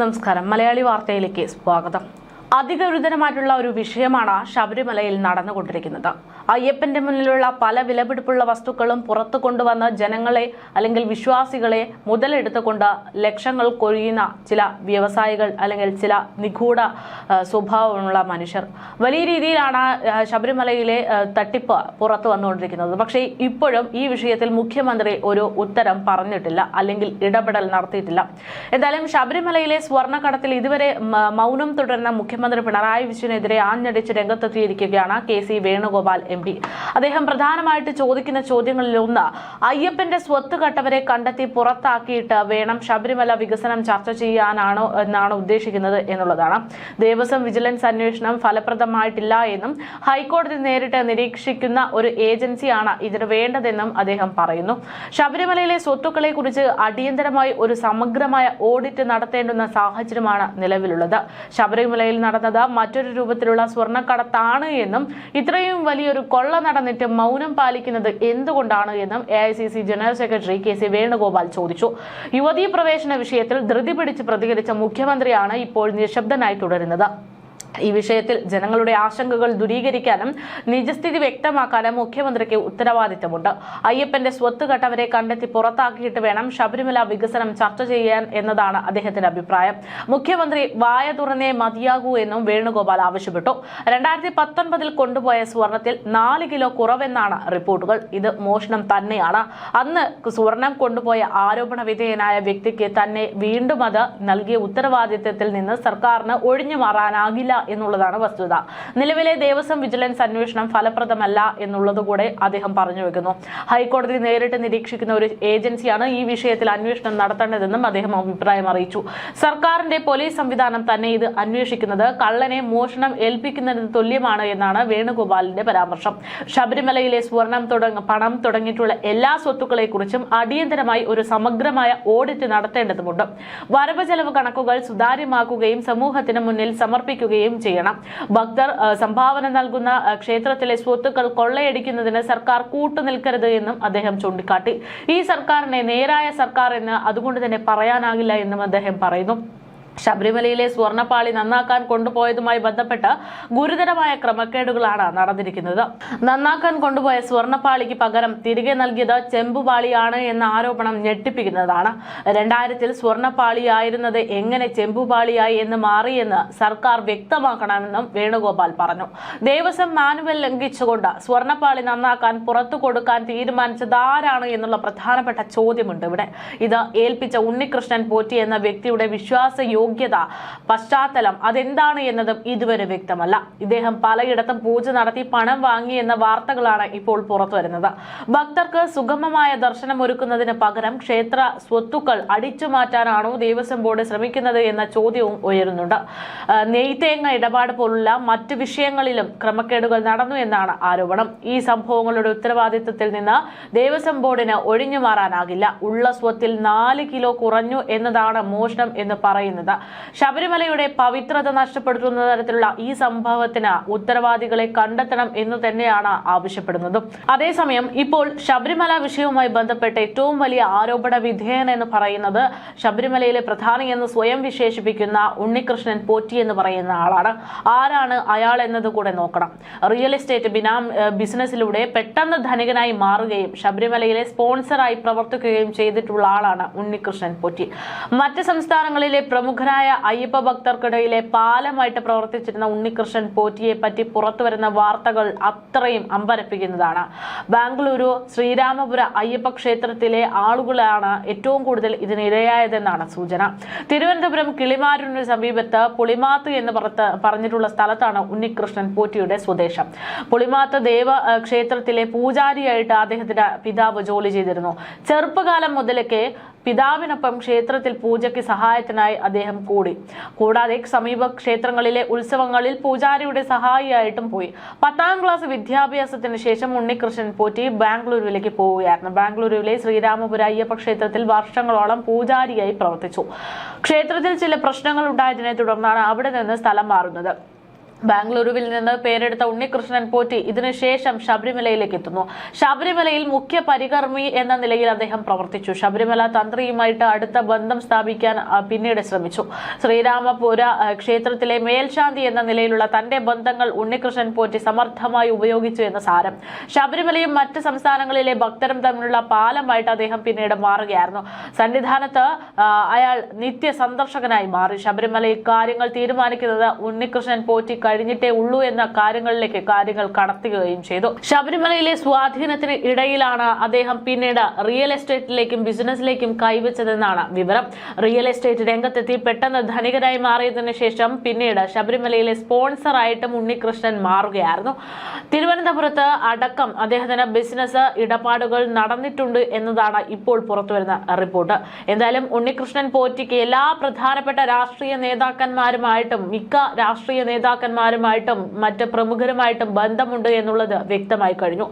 നമസ്കാരം. മലയാളി വാർത്തയിലേക്ക് സ്വാഗതം. അതിഗുരുതരമായിട്ടുള്ള ഒരു വിഷയമാണ് ശബരിമലയിൽ നടന്നുകൊണ്ടിരിക്കുന്നത്. അയ്യപ്പന്റെ മുന്നിലുള്ള പല വിലപിടിപ്പുള്ള വസ്തുക്കളും പുറത്തു കൊണ്ടുവന്ന് ജനങ്ങളെ അല്ലെങ്കിൽ വിശ്വാസികളെ മുതലെടുത്തുകൊണ്ട് ലക്ഷങ്ങൾ കൊഴിയുന്ന ചില വ്യവസായികൾ അല്ലെങ്കിൽ ചില നിഗൂഢ സ്വഭാവമുള്ള മനുഷ്യർ. വലിയ രീതിയിലാണ് ശബരിമലയിലെ തട്ടിപ്പ് പുറത്തു വന്നുകൊണ്ടിരിക്കുന്നത്. പക്ഷേ ഇപ്പോഴും ഈ വിഷയത്തിൽ മുഖ്യമന്ത്രി ഒരു ഉത്തരം പറഞ്ഞിട്ടില്ല അല്ലെങ്കിൽ ഇടപെടൽ നടത്തിയിട്ടില്ല. എന്തായാലും ശബരിമലയിലെ സ്വർണക്കടത്തിൽ ഇതുവരെ മൗനം തുടരുന്ന മുഖ്യമന്ത്രി പിണറായി വിജയനെതിരെ ആഞ്ഞടിച്ച് രംഗത്തെത്തിയിരിക്കുകയാണ് K C Venugopal M P അദ്ദേഹം പ്രധാനമായിട്ട് ചോദിക്കുന്ന ചോദ്യങ്ങളിൽ ഒന്ന് അയ്യപ്പന്റെ സ്വത്ത് കട്ടവരെ കണ്ടെത്തി പുറത്താക്കിയിട്ട് വേണം ശബരിമല വികസനം ചർച്ച ചെയ്യാനാണോ എന്നാണ് ഉദ്ദേശിക്കുന്നത് എന്നുള്ളതാണ്. ദേവസ്വം വിജിലൻസ് അന്വേഷണം ഫലപ്രദമായിട്ടില്ല എന്നും ഹൈക്കോടതി നേരിട്ട് നിരീക്ഷിക്കുന്ന ഒരു ഏജൻസിയാണ് ഇതിന് വേണ്ടതെന്നും അദ്ദേഹം പറയുന്നു. ശബരിമലയിലെ സ്വത്തുക്കളെ കുറിച്ച് അടിയന്തരമായി ഒരു സമഗ്രമായ ഓഡിറ്റ് നടത്തേണ്ടുന്ന സാഹചര്യമാണ് നിലവിലുള്ളത്. ശബരിമലയിൽ നടന്നത് മറ്റൊരു രൂപത്തിലുള്ള സ്വർണക്കടത്താണ് എന്നും ഇത്രയും വലിയൊരു കൊള്ള നടന്നിട്ട് മൗനം പാലിക്കുന്നത് എന്തുകൊണ്ടാണ് എന്നും A general secretary K C Venugopal ചോദിച്ചു. യുവതീ പ്രവേശന വിഷയത്തിൽ ധൃതി പിടിച്ച് പ്രതികരിച്ച മുഖ്യമന്ത്രിയാണ് ഇപ്പോൾ നിശബ്ദനായി തുടരുന്നത്. ഈ വിഷയത്തിൽ ജനങ്ങളുടെ ആശങ്കകൾ ദൂരീകരിക്കാനും നിജസ്ഥിതി വ്യക്തമാക്കാനും മുഖ്യമന്ത്രിക്ക് ഉത്തരവാദിത്തമുണ്ട്. അയ്യപ്പന്റെ സ്വത്ത് കെട്ടവരെ കണ്ടെത്തി പുറത്താക്കിയിട്ട് വേണം ശബരിമല വികസനം ചർച്ച ചെയ്യാൻ എന്നതാണ് അദ്ദേഹത്തിന്റെ അഭിപ്രായം. മുഖ്യമന്ത്രി വായ തുറന്നേ മതിയാകൂ എന്നും വേണുഗോപാൽ ആവശ്യപ്പെട്ടു. രണ്ടായിരത്തി പത്തൊൻപതിൽ കൊണ്ടുപോയ സ്വർണത്തിൽ നാല് കിലോ കുറവെന്നാണ് റിപ്പോർട്ടുകൾ. ഇത് മോഷണം തന്നെയാണ്. അന്ന് സ്വർണം കൊണ്ടുപോയ ആരോപണ വിധേയനായ വ്യക്തിക്ക് തന്നെ വീണ്ടും അത് നൽകിയ ഉത്തരവാദിത്തത്തിൽ നിന്ന് സർക്കാരിന് ഒഴിഞ്ഞു മാറാനാകില്ല എന്നുള്ളതാണ് വസ്തുത. നിലവിലെ ദേവസ്വം വിജിലൻസ് അന്വേഷണം ഫലപ്രദമല്ല എന്നുള്ളത് കൂടെ അദ്ദേഹം പറഞ്ഞു വെക്കുന്നു. ഹൈക്കോടതി നേരിട്ട് നിരീക്ഷിക്കുന്ന ഒരു ഏജൻസിയാണ് ഈ വിഷയത്തിൽ അന്വേഷണം നടത്തേണ്ടതെന്നും അദ്ദേഹം അഭിപ്രായം അറിയിച്ചു. സർക്കാരിന്റെ പോലീസ് സംവിധാനം തന്നെ ഇത് അന്വേഷിക്കുന്നത് കള്ളനെ മോഷണം ഏൽപ്പിക്കുന്നതിന് തുല്യമാണ് എന്നാണ് വേണുഗോപാലിന്റെ പരാമർശം. ശബരിമലയിലെ സ്വർണം തുടങ്ങ പണം തുടങ്ങിയിട്ടുള്ള എല്ലാ സ്വത്തുക്കളെക്കുറിച്ചും അടിയന്തരമായി ഒരു സമഗ്രമായ ഓഡിറ്റ് നടത്തേണ്ടതുണ്ട് വരവ് ചെലവ് കണക്കുകൾ സുതാര്യമാക്കുകയും സമൂഹത്തിന് മുന്നിൽ സമർപ്പിക്കുകയും ചെയ്യണം. ഭക്തർ സംഭാവന നൽകുന്ന ക്ഷേത്രത്തിലെ സ്വത്തുക്കൾ കൊള്ളയടിക്കുന്നതിന് സർക്കാർ കൂട്ടുനിൽക്കരുത് എന്നും അദ്ദേഹം ചൂണ്ടിക്കാട്ടി. ഈ സർക്കാരിനെ നേരായ സർക്കാർ എന്ന് അതുകൊണ്ട് തന്നെ പറയാനാകില്ല എന്നും അദ്ദേഹം പറയുന്നു. ശബരിമലയിലെ സ്വർണപ്പാളി നന്നാക്കാൻ കൊണ്ടുപോയതുമായി ബന്ധപ്പെട്ട് ഗുരുതരമായ ക്രമക്കേടുകളാണ് നടന്നിരിക്കുന്നത്. നന്നാക്കാൻ കൊണ്ടുപോയ സ്വർണപ്പാളിക്ക് പകരം തിരികെ നൽകിയത് ചെമ്പുപാളിയാണ് എന്ന ആരോപണം ഞെട്ടിപ്പിക്കുന്നതാണ്. രണ്ടായിരത്തിൽ സ്വർണപ്പാളിയായിരുന്നത് എങ്ങനെ ചെമ്പുപാളിയായി എന്ന് മാറിയെന്ന് സർക്കാർ വ്യക്തമാക്കണമെന്നും വേണുഗോപാൽ പറഞ്ഞു. ദേവസ്വം മാനുവൽ ലംഘിച്ചുകൊണ്ട് സ്വർണപ്പാളി നന്നാക്കാൻ പുറത്തു കൊടുക്കാൻ തീരുമാനിച്ചത് ആരാണ് എന്നുള്ള പ്രധാനപ്പെട്ട ചോദ്യമുണ്ട് ഇവിടെ. ഇത് ഏൽപ്പിച്ച ഉണ്ണികൃഷ്ണൻ പോറ്റി എന്ന വ്യക്തിയുടെ വിശ്വാസ യോഗ്യത പശ്ചാത്തലം അതെന്താണ് എന്നതും ഇതുവരെ വ്യക്തമല്ല. ഇദ്ദേഹം പലയിടത്തും പൂജ നടത്തി പണം വാങ്ങി എന്ന വാർത്തകളാണ് ഇപ്പോൾ പുറത്തുവരുന്നത് ഭക്തർക്ക് സുഗമമായ ദർശനം ഒരുക്കുന്നതിന് പകരം ക്ഷേത്ര സ്വത്തുക്കൾ അടിച്ചു മാറ്റാനാണോ ദേവസ്വം ബോർഡ് ശ്രമിക്കുന്നത് എന്ന ചോദ്യവും ഉയരുന്നുണ്ട്. നെയ്ത്തേങ്ങ ഇടപാട് പോലുള്ള മറ്റ് വിഷയങ്ങളിലും ക്രമക്കേടുകൾ നടന്നു എന്നാണ് ആരോപണം. ഈ സംഭവങ്ങളുടെ ഉത്തരവാദിത്വത്തിൽ നിന്ന് ദേവസ്വം ബോർഡിന് ഒഴിഞ്ഞു മാറാനാകില്ല. ഉള്ള സ്വത്തിൽ നാല് കിലോ കുറഞ്ഞു എന്നതാണ് മോഷണം എന്ന് പറയുന്നത്. ശബരിമലയുടെ പവിത്രത നഷ്ടപ്പെടുത്തുന്ന തരത്തിലുള്ള ഈ സംഭവത്തിന് ഉത്തരവാദികളെ കണ്ടെത്തണം എന്ന് തന്നെയാണ് ആവശ്യപ്പെടുന്നത്. അതേസമയം ഇപ്പോൾ ശബരിമല വിഷയവുമായി ബന്ധപ്പെട്ട് ഏറ്റവും വലിയ ആരോപണ വിധേയൻ എന്ന് പറയുന്നത് ശബരിമലയിലെ പ്രധാനി എന്ന് സ്വയം വിശേഷിപ്പിക്കുന്ന ഉണ്ണികൃഷ്ണൻ പോറ്റി എന്ന് പറയുന്ന ആളാണ്. ആരാണ് അയാൾ എന്നത് കൂടെ നോക്കണം. റിയൽ എസ്റ്റേറ്റ് ബിനാം ബിസിനസ്സിലൂടെ പെട്ടെന്ന് ധനികനായി മാറുകയും ശബരിമലയിലെ സ്പോൺസറായി പ്രവർത്തിക്കുകയും ചെയ്തിട്ടുള്ള ആളാണ് ഉണ്ണികൃഷ്ണൻ പോറ്റി. മറ്റ് സംസ്ഥാനങ്ങളിലെ പ്രമുഖരായ അയ്യപ്പ ഭക്തർക്കിടയിലെ പാലമായിട്ട് പ്രവർത്തിച്ചിരുന്ന ഉണ്ണികൃഷ്ണൻ പോറ്റിയെ പറ്റി പുറത്തുവരുന്ന വാർത്തകൾ അത്രയും അമ്പരപ്പിക്കുന്നതാണ്. ബാംഗ്ലൂരു ശ്രീരാമപുര അയ്യപ്പ ക്ഷേത്രത്തിലെ ആളുകളാണ് ഏറ്റവും കൂടുതൽ ഇതിനിരയായതെന്നാണ് സൂചന. തിരുവനന്തപുരം കിളിമാരൂരിന് സമീപത്ത് പുളിമാത്ത് എന്ന് പറഞ്ഞിട്ടുള്ള സ്ഥലത്താണ് ഉണ്ണികൃഷ്ണൻ പോറ്റിയുടെ സ്വദേശം. പുളിമാത്ത് ദേവ ക്ഷേത്രത്തിലെ പൂജാരിയായിട്ട് അദ്ദേഹത്തിന്റെ പിതാവ് ജോലി ചെയ്തിരുന്നു. ചെറുപ്പകാലം മുതലൊക്കെ പിതാവിനൊപ്പം ക്ഷേത്രത്തിൽ പൂജയ്ക്ക് സഹായത്തിനായി അദ്ദേഹം കൂടി. കൂടാതെ സമീപ ക്ഷേത്രങ്ങളിലെ ഉത്സവങ്ങളിൽ പൂജാരിയുടെ സഹായിയായിട്ടും പോയി. പത്താം ക്ലാസ് വിദ്യാഭ്യാസത്തിന് ശേഷം ഉണ്ണികൃഷ്ണൻ പോറ്റി ബാംഗ്ലൂരുവിലേക്ക് പോവുകയായിരുന്നു. ബാംഗ്ലൂരുവിലെ ശ്രീരാമപുര അയ്യപ്പ ക്ഷേത്രത്തിൽ വർഷങ്ങളോളം പൂജാരിയായി പ്രവർത്തിച്ചു. ക്ഷേത്രത്തിൽ ചില പ്രശ്നങ്ങൾ ഉണ്ടായതിനെ തുടർന്നാണ് അവിടെ നിന്ന് സ്ഥലം മാറുന്നത്. ബാംഗ്ലൂരുവിൽ നിന്ന് പേരെടുത്ത ഉണ്ണികൃഷ്ണൻ പോറ്റി ഇതിനുശേഷം ശബരിമലയിലേക്ക് എത്തുന്നു. ശബരിമലയിൽ മുഖ്യ പരികർമ്മി എന്ന നിലയിൽ അദ്ദേഹം പ്രവർത്തിച്ചു. ശബരിമല തന്ത്രിയുമായിട്ട് അടുത്ത ബന്ധം സ്ഥാപിക്കാൻ പിന്നീട് ശ്രമിച്ചു. ശ്രീരാമപുര ക്ഷേത്രത്തിലെ മേൽശാന്തി എന്ന നിലയിലുള്ള തന്റെ ബന്ധങ്ങൾ ഉണ്ണികൃഷ്ണൻ പോറ്റി സമർത്ഥമായി ഉപയോഗിച്ചു എന്ന സാരം. ശബരിമലയും മറ്റ് സംസ്ഥാനങ്ങളിലെ ഭക്തരും തമ്മിലുള്ള പാലമായിട്ട് അദ്ദേഹം പിന്നീട് മാറുകയായിരുന്നു. സന്നിധാനത്ത് അയാൾ നിത്യ സന്ദർശകനായി മാറി. ശബരിമലയിൽ കാര്യങ്ങൾ തീരുമാനിക്കുന്നത് ഉണ്ണികൃഷ്ണൻ പോറ്റി കഴിഞ്ഞിട്ടേ ഉള്ളൂ എന്ന കാര്യങ്ങളിലേക്ക് കാര്യങ്ങൾ കടത്തുകയും ചെയ്തു. ശബരിമലയിലെ സ്വാധീനത്തിന് ഇടയിലാണ് അദ്ദേഹം പിന്നീട് റിയൽ എസ്റ്റേറ്റിലേക്കും ബിസിനസ്സിലേക്കും കൈവച്ചതെന്നാണ് വിവരം. റിയൽ എസ്റ്റേറ്റ് രംഗത്തെത്തി പെട്ടെന്ന് ധനികരായി മാറിയതിനു ശേഷം പിന്നീട് ശബരിമലയിലെ സ്പോൺസറായിട്ടും ഉണ്ണികൃഷ്ണൻ മാറുകയായിരുന്നു. തിരുവനന്തപുരത്ത് അടക്കം അദ്ദേഹത്തിന് ബിസിനസ് ഇടപാടുകൾ നടന്നിട്ടുണ്ട് എന്നതാണ് ഇപ്പോൾ പുറത്തുവരുന്ന റിപ്പോർട്ട്. എന്തായാലും ഉണ്ണികൃഷ്ണൻ പോറ്റിക്ക് എല്ലാ പ്രധാനപ്പെട്ട രാഷ്ട്രീയ നേതാക്കന്മാരുമായിട്ടും മിക്ക രാഷ്ട്രീയ നേതാക്കന്മാരുമായിട്ടും മറ്റ് പ്രമുഖരുമായിട്ടും ബന്ധമുണ്ട് എന്നുള്ളത് വ്യക്തമായി കഴിഞ്ഞു.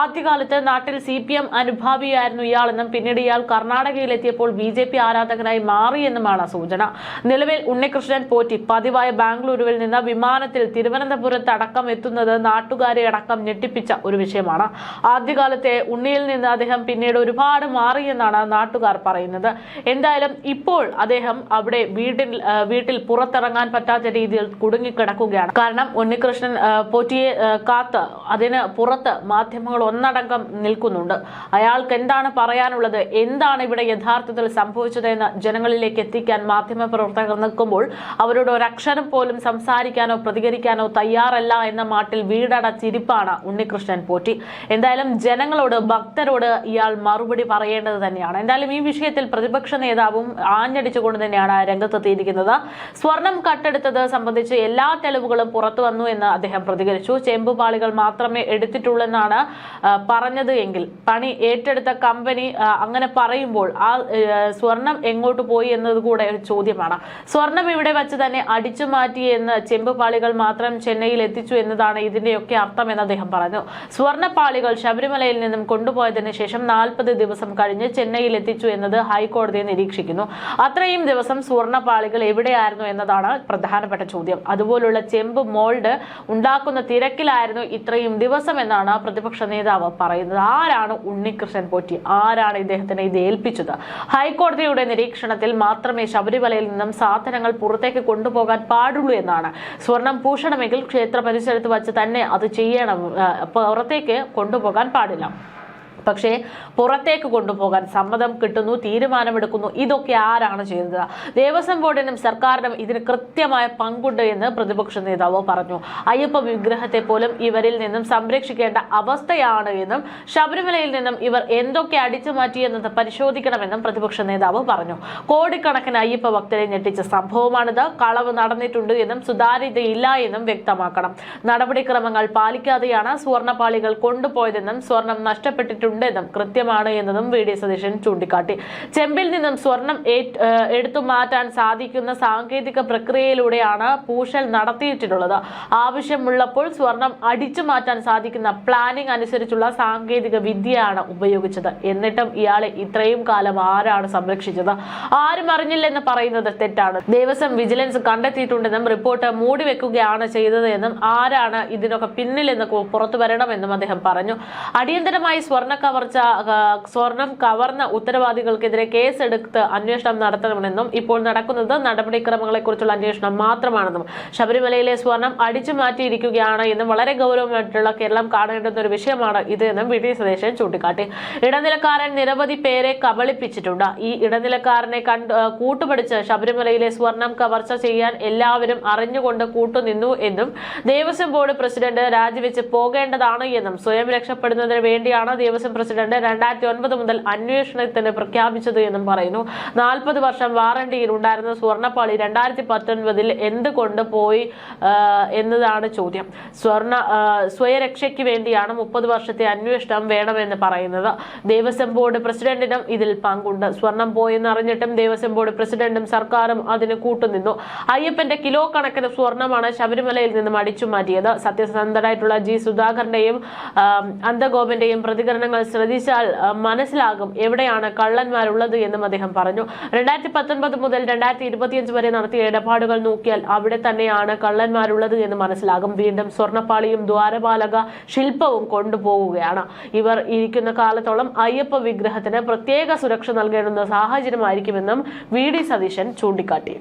ആദ്യകാലത്ത് നാട്ടിൽ സി പി എം അനുഭാവിയായിരുന്നു ഇയാളെന്നും പിന്നീട് ഇയാൾ കർണാടകയിലെത്തിയപ്പോൾ ബി ജെ പി ആരാധകനായി മാറിയെന്നുമാണ് സൂചന. നിലവിൽ ഉണ്ണികൃഷ്ണൻ പോറ്റി പതിവായ ബാംഗ്ലൂരുവിൽ നിന്ന് വിമാനത്തിൽ തിരുവനന്തപുരത്ത് അടക്കം എത്തുന്നത് നാട്ടുകാരെ അടക്കം ഞെട്ടിപ്പിച്ച ഒരു വിഷയമാണ്. ആദ്യകാലത്തെ ഉണ്ണിയിൽ നിന്ന് അദ്ദേഹം പിന്നീട് ഒരുപാട് മാറിയെന്നാണ് നാട്ടുകാർ പറയുന്നത്. എന്തായാലും ഇപ്പോൾ അദ്ദേഹം അവിടെ വീട്ടിൽ വീട്ടിൽ പുറത്തിറങ്ങാൻ പറ്റാത്ത രീതിയിൽ കുടുങ്ങിക്കിടക്കുകയാണ്. കാരണം ഉണ്ണികൃഷ്ണൻ പോറ്റിയെ കാത്ത് അതിന് പുറത്ത് മാധ്യമങ്ങൾ ഒന്നടങ്കം നിൽക്കുന്നുണ്ട്. അയാൾക്ക് എന്താണ് പറയാനുള്ളത്? എന്താണ് ഇവിടെ യഥാർത്ഥത്തിൽ സംഭവിച്ചതെന്ന് ജനങ്ങളിലേക്ക് എത്തിക്കാൻ മാധ്യമ പ്രവർത്തകർ നിൽക്കുമ്പോൾ അവരോട് ഒരക്ഷരം പോലും സംസാരിക്കാനോ പ്രതികരിക്കാനോ തയ്യാറല്ല എന്ന മാട്ടിൽ വീടടച്ചിരിപ്പാണ് ഉണ്ണികൃഷ്ണൻ പോറ്റി. എന്തായാലും ജനങ്ങളോട് ഭക്തരോട് ഇയാൾ മറുപടി പറയേണ്ടത് തന്നെയാണ്. എന്തായാലും ഈ വിഷയത്തിൽ പ്രതിപക്ഷ നേതാവും ആഞ്ഞടിച്ചുകൊണ്ട് തന്നെയാണ് രംഗത്തെത്തിയിരിക്കുന്നത്. സ്വർണം കട്ടെടുത്തത് സംബന്ധിച്ച് എല്ലാ തെളിവുകളും പുറത്തു വന്നു എന്ന് അദ്ദേഹം പ്രതികരിച്ചു. ചെമ്പുപാളികൾ മാത്രമേ എടുത്തിട്ടുള്ളെന്നാണ് പറഞ്ഞത് എങ്കിൽ പണി ഏറ്റെടുത്ത കമ്പനി അങ്ങനെ പറയുമ്പോൾ ആ സ്വർണം എങ്ങോട്ട് പോയി എന്നത് കൂടെ ഒരു ചോദ്യമാണ്. സ്വർണം ഇവിടെ വെച്ച് തന്നെ അടിച്ചു മാറ്റി എന്ന് ചെമ്പുപാളികൾ മാത്രം ചെന്നൈയിൽ എത്തിച്ചു എന്നതാണ് ഇതിന്റെയൊക്കെ അർത്ഥം എന്ന് അദ്ദേഹം പറഞ്ഞു. സ്വർണപ്പാളികൾ ശബരിമലയിൽ നിന്നും കൊണ്ടുപോയതിന് ശേഷം നാൽപ്പത് ദിവസം കഴിഞ്ഞ് ചെന്നൈയിൽ എത്തിച്ചു എന്നത് ഹൈക്കോടതിയെ നിരീക്ഷിക്കുന്നു. അത്രയും ദിവസം സ്വർണപ്പാളികൾ എവിടെയായിരുന്നു എന്നതാണ് പ്രധാനപ്പെട്ട ചോദ്യം. അതുപോലുള്ള ചെമ്പ് മോൾഡ് ഉണ്ടാക്കുന്ന തിരക്കിലായിരുന്നു ഇത്രയും ദിവസം എന്നാണ് പ്രതിപക്ഷ നേതാവ് പറയുന്നത്. ആരാണ് ഉണ്ണികൃഷ്ണൻ പോറ്റി? ആരാണ് ഇദ്ദേഹത്തിനെ ഇത് ഏൽപ്പിച്ചത്? ഹൈക്കോടതിയുടെ നിരീക്ഷണത്തിൽ മാത്രമേ ശബരിമലയിൽ നിന്നും സാധനങ്ങൾ പുറത്തേക്ക് കൊണ്ടുപോകാൻ പാടുള്ളൂ എന്നാണ്. സ്വർണം പൂഷണമെങ്കിൽ ക്ഷേത്ര പരിസരത്ത് വച്ച് തന്നെ അത് ചെയ്യണം. പുറത്തേക്ക് കൊണ്ടുപോകാൻ പാടില്ല. പക്ഷേ പുറത്തേക്ക് കൊണ്ടുപോകാൻ സമ്മതം കിട്ടുന്നു തീരുമാനമെടുക്കുന്നു. ഇതൊക്കെ ആരാണ് ചെയ്തത് ദേവസ്വം ബോർഡിനും സർക്കാരിനും ഇതിന് കൃത്യമായ പങ്കുണ്ട് എന്ന് പ്രതിപക്ഷ നേതാവ് പറഞ്ഞു. അയ്യപ്പ വിഗ്രഹത്തെ പോലും ഇവരിൽ നിന്നും സംരക്ഷിക്കേണ്ട അവസ്ഥയാണ് എന്നും ശബരിമലയിൽ നിന്നും ഇവർ എന്തൊക്കെ അടിച്ചു മാറ്റിയെന്നത് പരിശോധിക്കണമെന്നും പ്രതിപക്ഷ നേതാവ് പറഞ്ഞു. കോടിക്കണക്കിന് അയ്യപ്പ ഭക്തരെ ഞെട്ടിച്ച സംഭവമാണിത്. കളവ് നടന്നിട്ടുണ്ട് എന്നും സുതാര്യതയില്ല എന്നും വ്യക്തമാക്കണം. നടപടിക്രമങ്ങൾ പാലിക്കാതെയാണ് സ്വർണപാളികൾ കൊണ്ടുപോയതെന്നും സ്വർണം നഷ്ടപ്പെട്ടിട്ടുണ്ടെന്നും കൃത്യമാണ് എന്നതും വി ഡി സതീശൻ ചൂണ്ടിക്കാട്ടി. ചെമ്പിൽ നിന്നും സ്വർണം എടുത്തു മാറ്റാൻ സാധിക്കുന്ന സാങ്കേതിക പ്രക്രിയയിലൂടെയാണ് പൂശൽ നടത്തിയിട്ടുള്ളത്. ആവശ്യമുള്ളപ്പോൾ സ്വർണം അടിച്ചു മാറ്റാൻ സാധിക്കുന്ന പ്ലാനിംഗ് അനുസരിച്ചുള്ള സാങ്കേതിക വിദ്യയാണ് ഉപയോഗിച്ചത്. എന്നിട്ടും ഇയാളെ ഇത്രയും കാലം ആരാണ് സംരക്ഷിച്ചത്? ആരും അറിഞ്ഞില്ലെന്ന് പറയുന്നത് തെറ്റാണ്. ദേവസ്വം വിജിലൻസ് കണ്ടെത്തിയിട്ടുണ്ടെന്നും റിപ്പോർട്ട് മൂടി വെക്കുകയാണ് ചെയ്തതെന്നും ആരാണ് ഇതിനൊക്കെ പിന്നിലെന്ന് പുറത്തു വരണമെന്നും അദ്ദേഹം പറഞ്ഞു. അടിയന്തരമായി സ്വർണ കവർച്ച സ്വർണം കവർന്ന ഉത്തരവാദികൾക്കെതിരെ കേസെടുത്ത് അന്വേഷണം നടത്തണമെന്നും ഇപ്പോൾ നടക്കുന്നത് നടപടിക്രമങ്ങളെക്കുറിച്ചുള്ള അന്വേഷണം മാത്രമാണെന്നും ശബരിമലയിലെ സ്വർണം അടിച്ചു മാറ്റിയിരിക്കുകയാണ് എന്നും വളരെ ഗൗരവമായിട്ടുള്ള കേരളം കാണേണ്ടുന്ന ഒരു വിഷയമാണ് ഇത് എന്നും വി. ടി. സുരേഷൻ ചൂണ്ടിക്കാട്ടി. ഇടനിലക്കാരൻ നിരവധി പേരെ കബളിപ്പിച്ചിട്ടുണ്ട്. ഈ ഇടനിലക്കാരനെ കണ്ട് കൂട്ടുപിടിച്ച് ശബരിമലയിലെ സ്വർണം കവർച്ച ചെയ്യാൻ എല്ലാവരും അറിഞ്ഞുകൊണ്ട് കൂട്ടുനിന്നു എന്നും ദേവസ്വം ബോർഡ് പ്രസിഡന്റ് രാജിവെച്ച് പോകേണ്ടതാണ് എന്നും സ്വയം രക്ഷപ്പെടുന്നതിന് വേണ്ടിയാണ് ദേവസ്വം പ്രസിഡന്റ് രണ്ടായിരത്തി ഒൻപത് മുതൽ അന്വേഷണത്തിന് പ്രഖ്യാപിച്ചത് എന്നും പറയുന്നു. നാൽപ്പത് വർഷം വാറണ്ടിയിൽ ഉണ്ടായിരുന്ന സ്വർണപ്പാളി രണ്ടായിരത്തി പത്തൊൻപതിൽ എന്തുകൊണ്ട് പോയി എന്നതാണ് ചോദ്യം. സ്വർണ സ്വയരക്ഷയ്ക്ക് വേണ്ടിയാണ് മുപ്പത് വർഷത്തെ അന്വേഷണം വേണമെന്ന് പറയുന്നത്. ദേവസ്വം ബോർഡ് പ്രസിഡന്റിനും ഇതിൽ പങ്കുണ്ട്. സ്വർണം പോയെന്ന് അറിഞ്ഞിട്ടും ദേവസ്വം ബോർഡ് പ്രസിഡന്റും സർക്കാരും അതിന് കൂട്ടുനിന്നു. അയ്യപ്പന്റെ കിലോ കണക്കിന് സ്വർണമാണ് ശബരിമലയിൽ നിന്നും അടിച്ചു മാറ്റിയത്. സത്യസന്ധനായിട്ടുള്ള ജി സുധാകരന്റെയും അന്തഗോപന്റെയും പ്രതികരണങ്ങൾ നമ്മൾ ശ്രദ്ധിച്ചാൽ മനസ്സിലാകും എവിടെയാണ് കള്ളന്മാരുള്ളത് എന്നും അദ്ദേഹം പറഞ്ഞു. രണ്ടായിരത്തി പത്തൊൻപത് മുതൽ രണ്ടായിരത്തി ഇരുപത്തിയഞ്ച് വരെ നടത്തിയ ഇടപാടുകൾ നോക്കിയാൽ അവിടെ തന്നെയാണ് കള്ളന്മാരുള്ളത് എന്ന് മനസ്സിലാകും. വീണ്ടും സ്വർണപ്പാളിയും ദ്വാരപാലക ശില്പവും കൊണ്ടുപോവുകയാണ്. ഇവർ ഇരിക്കുന്ന കാലത്തോളം അയ്യപ്പ വിഗ്രഹത്തിന് പ്രത്യേക സുരക്ഷ നൽകേണ്ടുന്ന സാഹചര്യമായിരിക്കുമെന്നും വി ഡി സതീശൻ ചൂണ്ടിക്കാട്ടി.